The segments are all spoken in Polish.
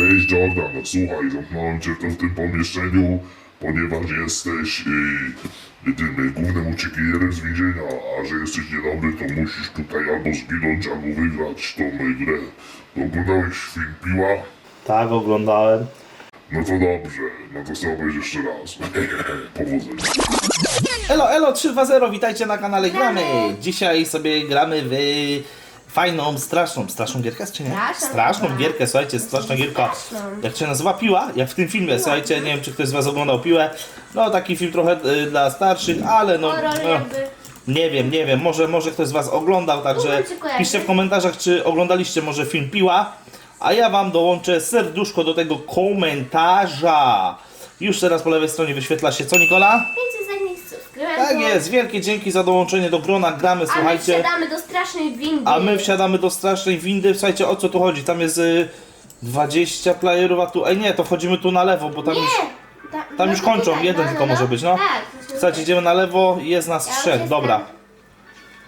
Cześć Jordan, no słuchaj, zamknąłem cię tu w tym pomieszczeniu, ponieważ jesteś yy, tym głównym uciekinierem z więzienia, a że jesteś niedobry, to musisz tutaj albo zginąć, albo wygrać tą yy, grę. Oglądałeś film Piła? Tak, oglądałem. No to dobrze, no to sobie obejrz jeszcze raz. Powodzenia. Elo, elo 320, witajcie na kanale Gramy. Dzisiaj sobie gramy w fajną, straszną, straszną gierkę, czy nie? Straszną straszną gierkę, słuchajcie, straszna gierka. Jak się nazywa? Piła? Jak w tym filmie, słuchajcie, nie wiem czy ktoś z was oglądał Piłę. No taki film trochę y, dla starszych, ale no... Horror no jakby. nie wiem, nie wiem, może, może ktoś z was oglądał, także piszcie w komentarzach, czy oglądaliście może film Piła, a ja wam dołączę serduszko do tego komentarza. Już teraz po lewej stronie wyświetla się co, Nikola? Tak jest, wielkie dzięki za dołączenie do grona, gramy, A my słuchajcie. wsiadamy do strasznej windy. A my wsiadamy do strasznej windy, słuchajcie, o co tu chodzi? Tam jest y, 20 playerów, a tu, ej nie, to wchodzimy tu na lewo, bo tam Nie! już, Ta, tam no już to kończą, tutaj, jeden no, tylko no, może no. być, no. Tak. Słuchajcie, idziemy na lewo, jest nas Ja już trzech, jestem. dobra.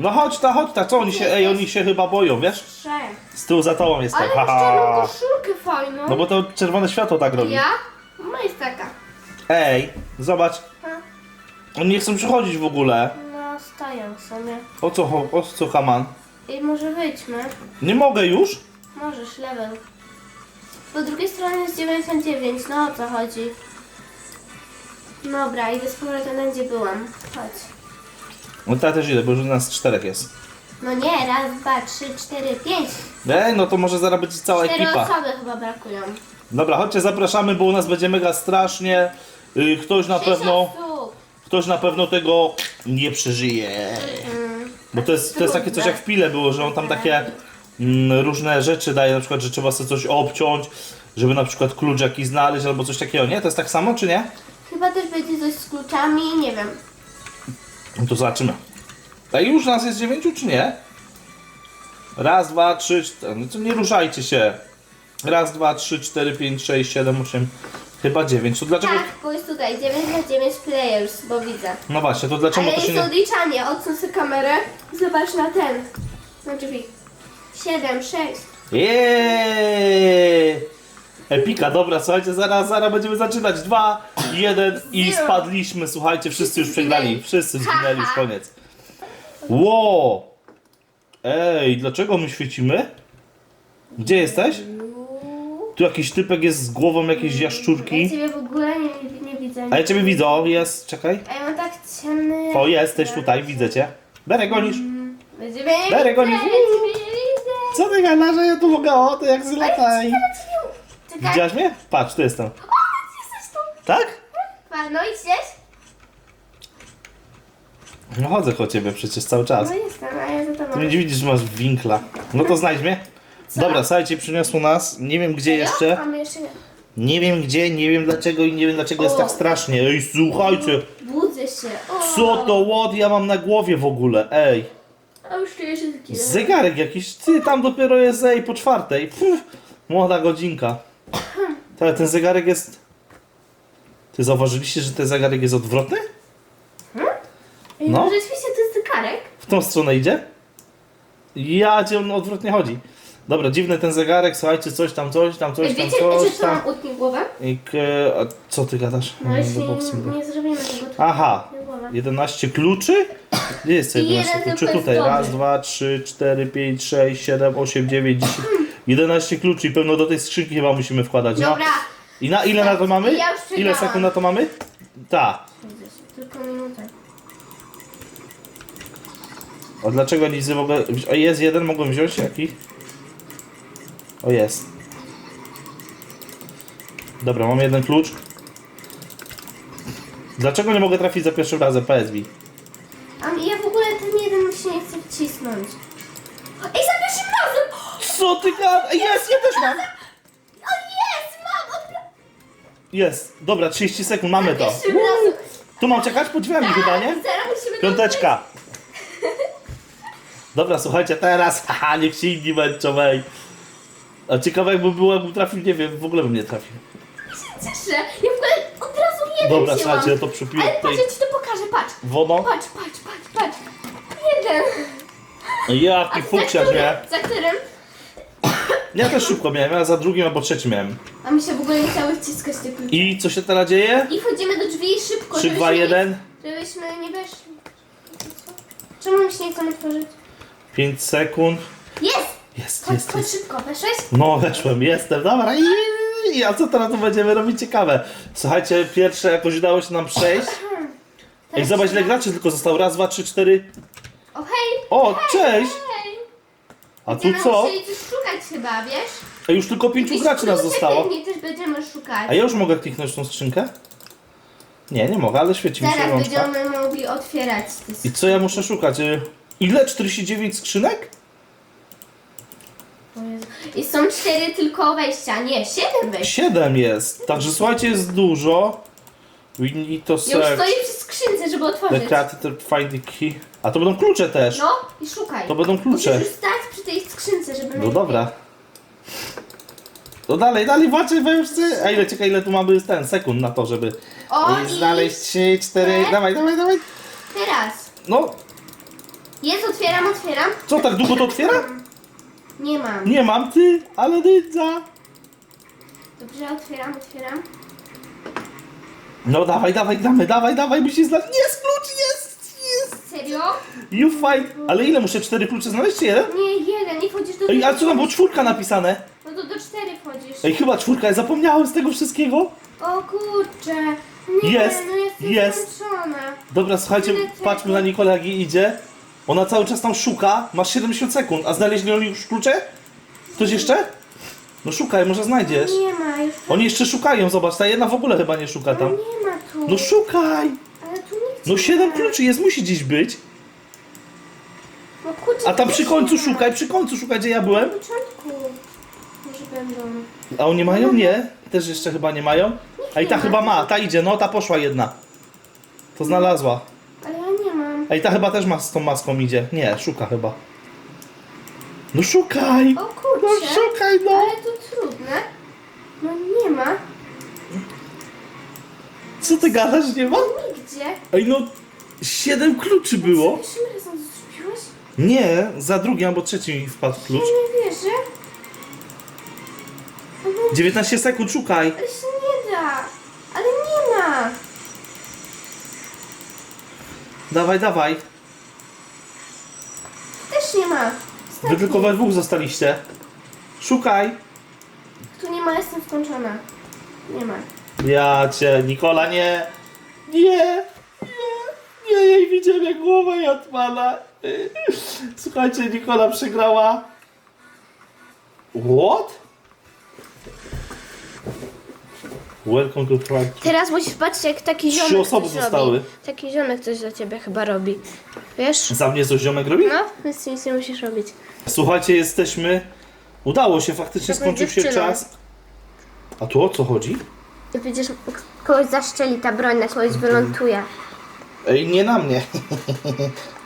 No chodź ta, chodź ta, co oni się, ej, oni się chyba boją, wiesz? Trzech. Z tyłu za tobą jestem, Ale masz czarną haha. koszulkę fajną. No bo to czerwone światło tak robi. Ja? No jest taka. Ej, zobacz. Oni nie chcą przychodzić w ogóle. No stoją sobie. O co, cho- o co, Haman? I może wyjdźmy. Nie mogę już? Możesz, level. Po drugiej stronie jest 99, no o co chodzi? Dobra, idę z powrotem tam, gdzie byłam. Chodź. No ja też idę, bo już nas czterech jest. No nie, raz, dwa, trzy, cztery, pięć. Ej, no to może zaraz będzie cała Cztery ekipa. osoby chyba brakują. Dobra, chodźcie, zapraszamy, bo u nas będzie mega strasznie. Y, Ktoś na pewno, osób. Ktoś na pewno tego nie przeżyje. Mm. Bo to jest, to jest takie coś jak w pile było, że on tam takie mm, różne rzeczy daje, na przykład, że trzeba sobie coś obciąć, żeby na przykład klucz jakiś znaleźć albo coś takiego, nie? To jest tak samo, czy nie? Chyba też będzie coś z kluczami, nie wiem. No to zobaczymy. A już nas jest dziewięciu, czy nie? Raz, dwa, trzy, cztery. No to nie ruszajcie się. Raz, dwa, trzy, cztery, pięć, sześć, siedem, osiem. Chyba dziewięć. To dlaczego? Tak, bo jest tutaj 9 na 9 players, bo widzę. No właśnie, to dlaczego Ale to się jest nie. odliczanie, odsuń sobie kamerę, zobacz na ten. Na drzwi. 7, 6. Jeee! Epika, dobra, słuchajcie, zaraz, zaraz będziemy zaczynać. Dwa, jeden i spadliśmy, słuchajcie, wszyscy już przegrali. Wszyscy zginęli, już koniec. Ło! Ej, dlaczego my świecimy? Gdzie jesteś? Tu jakiś typek jest z głową jakiejś Ja jaszczurki. ciebie w ogóle nie, nie widzę. A ja ciebie widzę, o, jest, czekaj. A ja mam tak ciemny... O, jesteś tutaj, widzę cię. Gonisz. Mnie nie Darek, widzę, oni- ja ciebie nie widzę. Co ty gadasz, że ja tu mogę, o, to jak zlataj. Czekaj. Widziałaś mnie? Patrz, tu jestem. O, jesteś tu. Tak? Pa, No idziesz? No chodzę koło ciebie przecież cały czas. No jestem, a ja za Ty tobą. nie widzisz, że masz winkla. No to znajdź mnie. Dobra, słuchajcie, przyniosło nas. Nie wiem gdzie jeszcze. A my jeszcze nie. Nie wiem gdzie, nie wiem dlaczego i nie wiem dlaczego jest O. tak strasznie. Ej, słuchajcie. Budzę się. O. Co to łod ja mam na głowie w ogóle? Ej. A już czuję się taki... Zegarek jakiś. Ty, tam dopiero jest ej po czwartej. Pff, młoda godzinka. Ale ten zegarek jest... Ty zauważyliście, że ten zegarek jest odwrotny? Ej, No. no. Rzeczywiście to jest zegarek. W tą stronę idzie? Ja cię on odwrotnie chodzi. Dobra, dziwny ten zegarek, słuchajcie, coś tam, coś tam, coś tam, wiecie, coś że to tam. mam głowę? I k... A co ty gadasz? No jeśli nie, nie zrobimy tego, to Aha, głowę. 11 kluczy? Gdzie jest to I 11 jeden kluczy? tylko jest Tutaj, dobry. raz, dwa, trzy, cztery, pięć, sześć, siedem, osiem, dziewięć, dziesięć. 11 kluczy i pewno do tej skrzynki chyba musimy wkładać, no. Dobra. I na ile na to mamy? Ja już Ile przegrałam. sekund na to mamy? Tak. Tylko minutę. A dlaczego nic nie mogę... wzi- O, jest jeden, mogłem wziąć? Jaki? O, jest. Dobra, mam jeden klucz. Dlaczego nie mogę trafić za pierwszym razem? Mi. A ja w ogóle ten jeden się nie chce wcisnąć. Ej, za pierwszym razem! Co ty gadasz? Jest, ja też mam! O jest, mam! Jest. Dobra, 30 sekund, mamy to. Pierwszym razem. Tu mam czekać po drzwiami chyba, nie? Zaraz musimy to Piąteczka. Dobra, słuchajcie, teraz, haha, niech się inni męczą, ej. A ciekawe jakby było, jakbym trafił, nie wiem, w ogóle bym nie trafił. cieszę. Ja w ogóle od razu jeden Dobra, wzięłam. słuchajcie, ja to przypiję Ale tutaj patrz, ja ci to pokażę, patrz. wodą. Patrz, patrz, patrz, patrz. Jeden. Jaki za fuksiarz, którym? nie? Za którym? Ja też szybko miałem, ja za drugim albo trzecim miałem. A mi się w ogóle nie chciały wciskać te klucze. I co się teraz dzieje? I wchodzimy do drzwi szybko, 3, 2, 1, Żebyśmy nie weszli. Czemu mi się nie chcą otworzyć? 5 sekund. Jest! Jest, Chodź, jest, chodź jest. szybko, weszłeś? No, weszłem, jestem, dobra. I, a co teraz tu będziemy robić ciekawe? Słuchajcie, pierwsze jakoś udało się nam przejść. Ej, zobacz ile graczy tylko zostało. Raz, dwa, trzy, cztery. O hej! O, cześć! Hej! A tu Będziemy co? musieli coś szukać chyba, wiesz? A już tylko pięciu graczy nas zostało. pewnie też będziemy szukać. A ja już mogę kliknąć tą skrzynkę? Nie, nie mogę, ale świeci mi się rączka. będziemy mogli otwierać te I co ja muszę szukać? Y, Ile? 49 skrzynek? I są cztery tylko wejścia, nie, siedem wejść. 7 jest. Także słuchajcie, jest dużo. We need to Ja już search. stoję przy skrzynce, żeby The otworzyć. creator find the key. A to będą klucze też. No i szukaj. To będą klucze. Musisz już stać przy tej skrzynce, żeby No dobra. No dalej, dalej, patrzę, we wszyscy. A ile, czekaj, ile tu mamy ten sekund na to, żeby O, i znaleźć 3, 4, te- dawaj, dawaj, dawaj. teraz. No, Jest, otwieram, otwieram. co tak długo to otwiera? Nie mam. Nie mam, ty, ale dydza. Dobrze, otwieram, otwieram. No dawaj, dawaj, damy, dawaj, dawaj, musisz znaleźć. Jest klucz, jest, jest. Serio? You find. Ale ile muszę cztery klucze znaleźć, czy jeden? Nie, jeden, nie wchodzisz do Ej, a co tam było czwórka napisane? No to do cztery wchodzisz. Ej, chyba czwórka, ja zapomniałem z tego wszystkiego. O kurczę. Nie, Jest, no jestem jest. zmęczona. Dobra, słuchajcie, tego? patrzmy na Nikolę, jak jej idzie. Ona cały czas tam szuka, masz 70 sekund, a znaleźli oni już klucze? Ktoś jeszcze? No szukaj, może znajdziesz. Nie ma już. Oni jeszcze szukają, zobacz, ta jedna w ogóle chyba nie szuka No tam. nie ma tu. No szukaj! Ale tu nic No nie 7 ma. kluczy jest, musi gdzieś być. No kurczę, A tam tu przy końcu nie ma. szukaj, przy końcu szukaj, gdzie ja byłem. Na początku. Może będą. A oni mają? Nie. Też jeszcze chyba nie mają. A i ta chyba ma, ta idzie, no ta poszła jedna. To znalazła. I ta chyba też ma z tą maską idzie. Nie, szuka chyba. No szukaj! O kurczę. No szukaj, no! Ale to trudne. No nie ma. Co ty gadasz, nie ma? Nigdzie. Ej no, siedem kluczy było. Pierwszym razem to zrobiłeś? Nie, za drugim albo trzecim wpadł Ja klucz. nie wierzę. Ale, 19 sekund, szukaj. ale się nie da. Ale nie ma. Dawaj, dawaj. Też nie ma. Wy Ostatni. tylko we dwóch zostaliście. Szukaj. Tu nie ma, jestem skończona. Nie ma. Ja cię, Nikola, nie. Nie. Nie. Nie, jej widziałem jak głowa jej. Słuchajcie, Nikola przegrała. What? Welcome to Prague. Teraz musisz patrzeć, jak taki Trzy ziomek osoby coś zostały. robi. Taki ziomek coś dla ciebie chyba robi. Wiesz? Za mnie coś ziomek robi? No, więc nic nie musisz robić. Słuchajcie, jesteśmy. Udało się, faktycznie Taką skończył się dziewczyną. czas. A tu o co chodzi? Widzisz, kogoś zaszczeli ta broń, na kogoś wyląduje. Ej, nie na mnie.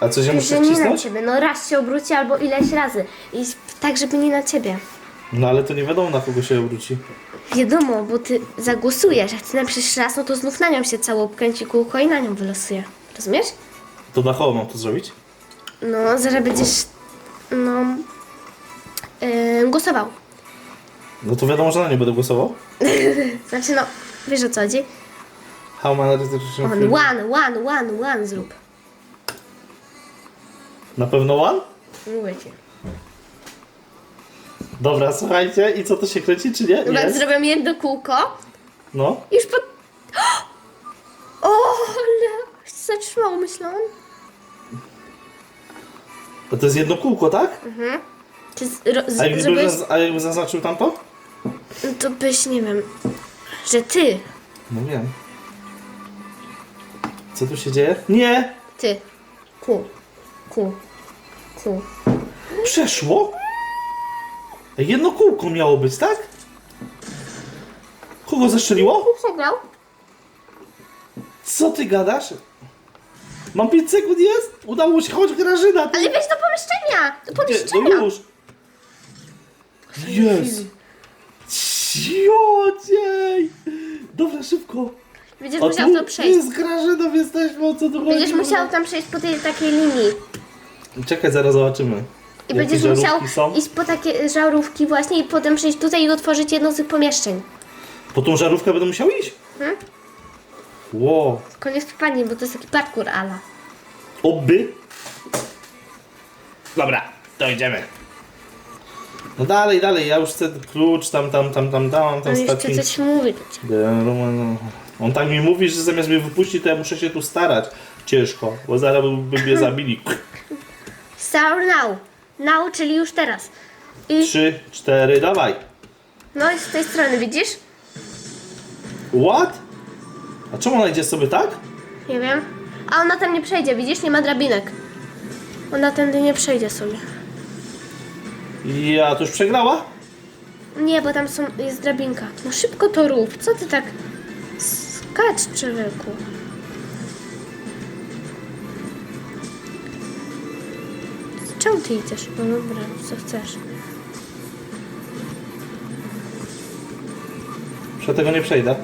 A co się Że muszę nie na wcisnąć? ciebie, no raz się obróci albo ileś razy. I tak, żeby nie na ciebie. No ale to nie wiadomo na kogo się obróci. Wiadomo, bo ty zagłosujesz. Jak ty napiszesz raz, no to znów na nią się cało obkręci kółko i na nią wylosuje. Rozumiesz? To na kogo mam to zrobić? No, zaraz będziesz, no, yy, głosował. No to wiadomo, że na nie będę głosował. Znaczy, no, wiesz o co chodzi? How On, one, one, one, one zrób. Na pewno one? Mówię ci. Dobra, słuchajcie, i co to się kręci, czy nie? Dobra, Jest. zrobię jedno kółko. No. Już po... O, ale się zatrzymało, myślałam. To, to jest jedno kółko, tak? Czy z, ro, z, A jakby, zrobiłeś... zaz- a jakby zaznaczył tamto? To byś, nie wiem, że ty, No wiem. Co tu się dzieje? Nie! ty, ku, ku, ku. Przeszło? Jedno kółko miało być, tak? Kogo zaszczeliło? Przegrał? Co ty gadasz? Mam 5 sekund, jest? Udało się, chodź Grażyna! Ty. Ale weź do pomieszczenia, do pomieszczenia. no już! Jest! Ciodziej! Dobra, szybko! Będziesz A musiał tu to przejść. jest Grażyną, jesteśmy, o co tu chodzi? Będziesz musiał tam przejść po tej takiej linii. Czekaj, zaraz zobaczymy. I Jakie będziesz musiał żarówki są? iść po takie żarówki właśnie i potem przyjść tutaj i otworzyć jedno z tych pomieszczeń. Po tą żarówkę będę musiał iść? Hmm? Wow. Koniec wpadnie, bo to jest taki parkour ala. Oby. Dobra, to idziemy. No dalej, dalej, ja już chcę klucz, tam, tam, tam, tam, tam, On tam jeszcze coś mówi do ciebie. On tak mi mówi, że zamiast mnie wypuścić, to ja muszę się tu starać. Ciężko, bo zaraz by, by mnie zabili. Start now. Now, czyli już teraz. I Trzy, cztery, dawaj. no i z tej strony, widzisz? What? A czemu ona idzie sobie tak? Nie wiem. A ona tam nie przejdzie, widzisz? Nie ma drabinek. Ona tędy nie przejdzie sobie. Ja to już przegrała? Nie, bo tam są, jest drabinka. No szybko to rób. Co ty tak skacz, człowieku? Czemu ty idziesz? No dobra, co chcesz. Że tego nie przejdę.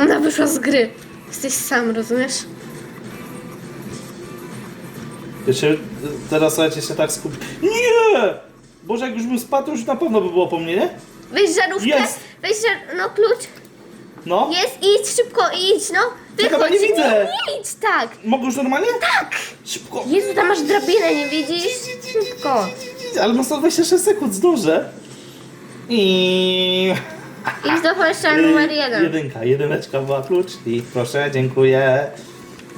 Ona wyszła z gry. Jesteś sam, rozumiesz? Się, teraz słuchajcie się tak skupi. Nie! Boże, jak już bym spadł, już na pewno by było po mnie, nie? Weź żarówkę. Jest! Weź żar... No klucz. No. Jest, idź, szybko, idź, no. Czekaj, bo Wychodź. nie widzę. Nie, idź tak. Mogę już normalnie? Tak! Szybko. Jezu, tam masz drabinę, nie widzisz? Szybko. Ale mam 126 sekund, zdążę. I... Idź do pomieszczenia numer jeden. Jedynka, jedyneczka była klucz i proszę, dziękuję.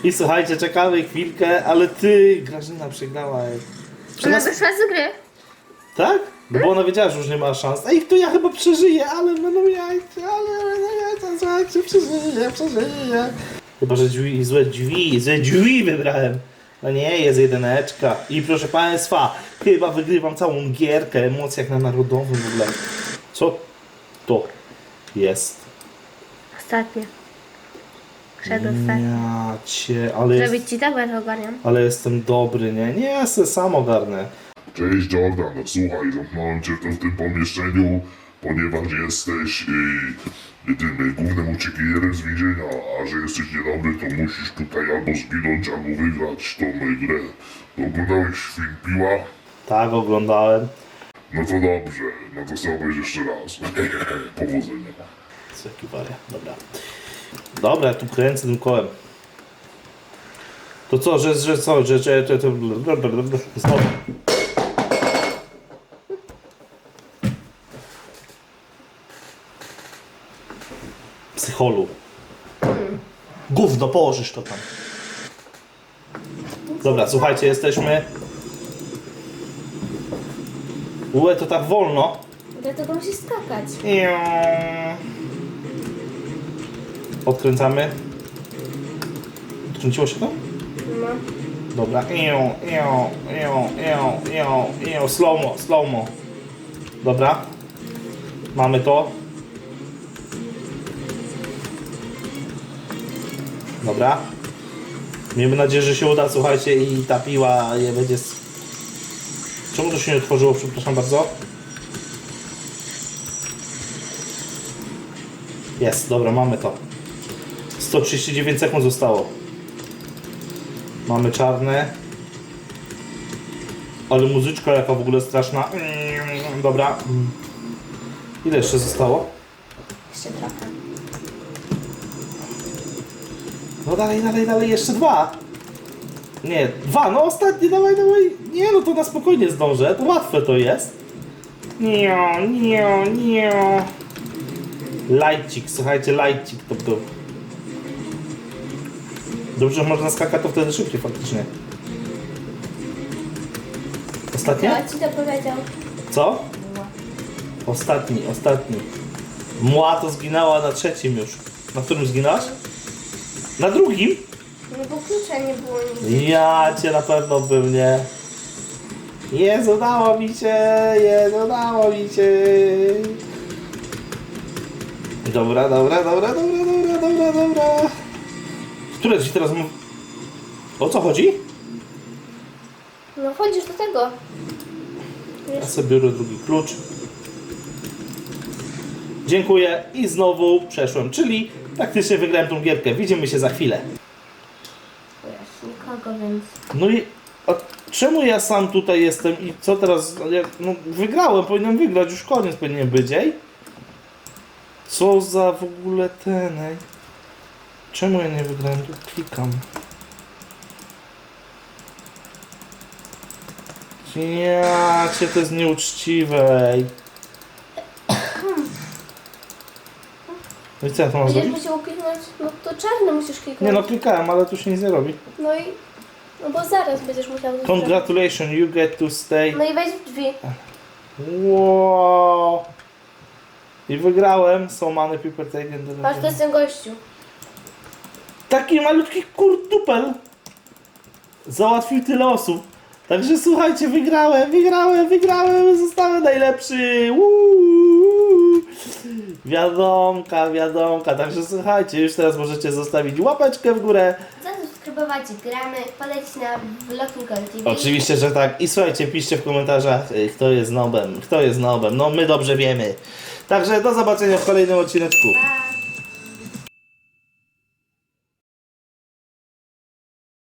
I słuchajcie, czekamy chwilkę, ale ty, Grażyna przegrała. Czy Ona wyszła z gry. Tak? No bo ona wiedziała, że już nie ma szans. Ej, to ja chyba przeżyję, ale będą jajce, ale jajce, słuchajcie, przeżyję, przeżyję. Chyba, że drzwi, złe drzwi, złe drzwi wybrałem. No nie, jest jedyneczka. I proszę Państwa, chyba wygrywam całą gierkę, emocjach na narodowym w ogóle. Co to jest? Ostatnie. Przedostatnie. Ja cię, ale, jest, Zrobić ci tak, to ogarniam. ale jestem dobry, nie? Nie, ja se sam ogarnę. Cześć Jordan, no słuchaj, zamknąłem cię tu w tym pomieszczeniu, ponieważ jesteś yy, tym głównym uciekinierem z więzienia, a że jesteś niedobry, to musisz tutaj albo zginąć, albo wygrać tą y, grę. Oglądałeś film Piła? Tak, oglądałem. No to dobrze, no to sobie obejrz jeszcze raz. Powodzenia. Co jaki wariat, dobra. Dobra, ja tu kręcę tym kołem. To co, że, że co, że, że, że, że, znowu. Gówno, położysz to tam. Dobra, słuchajcie, jesteśmy... Ue, to tak wolno. Dlatego musisz skakać. Odkręcamy. Odkręciło się to? No. Dobra. Iu, iu, iu, iu, iu, iu. Slowmo, slowmo. Dobra. Mamy to. Dobra. Miejmy nadzieję, że się uda, słuchajcie, i ta piła je będzie... s- Czemu to się nie otworzyło? Przepraszam bardzo. Jest, dobra, mamy to. 139 sekund zostało. Mamy czarne. Ale muzyczka jaka w ogóle straszna. Dobra. Ile jeszcze zostało? Jeszcze trochę. No dalej, dalej, dalej, jeszcze dwa. Nie, dwa, no ostatnie, dawaj, dawaj. Nie, no to na spokojnie zdążę, to łatwe to jest. Nie, nie, nie. Lajcik, słuchajcie, lajcik to był. Dobrze, że można skakać to wtedy szybciej faktycznie. Ostatnie? ci to powiedział. Co? Ostatni, ostatni. Mła to zginęła na trzecim już. Na którym zginałaś? Na drugim? No bo klucza nie było nic. Ja cię na pewno bym, nie? Jezu, dało mi się! Jezu, dało mi się! Dobra, dobra, dobra, dobra, dobra, dobra, dobra. Które ci teraz. O co chodzi? No chodzisz do tego. Ja sobie biorę drugi klucz. Dziękuję i znowu przeszłem, czyli praktycznie wygrałem tą gierkę. Widzimy się za chwilę. Wiesz, nikogo, więc... No i... A, Czemu ja sam tutaj jestem i co teraz? Ja, no, wygrałem, powinienem wygrać, już koniec powinien być, ej? Co za w ogóle ten, ej? Czemu ja nie wygrałem? Tu klikam. Ja cię to jest nieuczciwe, ej. No i co ja to mam Będziesz zrobić? musiał kliknąć, no to czarny musisz kliknąć. Nie no, klikałem, ale tu się nic nie robi. No i, no bo zaraz będziesz musiał to zrobić. Congratulations, you get to stay. No i wejdź w drzwi. Wow. I wygrałem. So many people taken the Patrz, to jest ten gościu. Taki malutki kurtupel załatwił tyle osób. Także słuchajcie, wygrałem, wygrałem, wygrałem, zostałem najlepszy. Uuu. Wiadomka, wiadomka. Także słuchajcie, już teraz możecie zostawić łapeczkę w górę. Zasubskrybować gramy, polecić na Vlogging TV. Oczywiście, że tak. I słuchajcie, piszcie w komentarzach, y, kto jest nobem, kto jest nobem. No my dobrze wiemy. Także do zobaczenia w kolejnym odcineczku. Pa!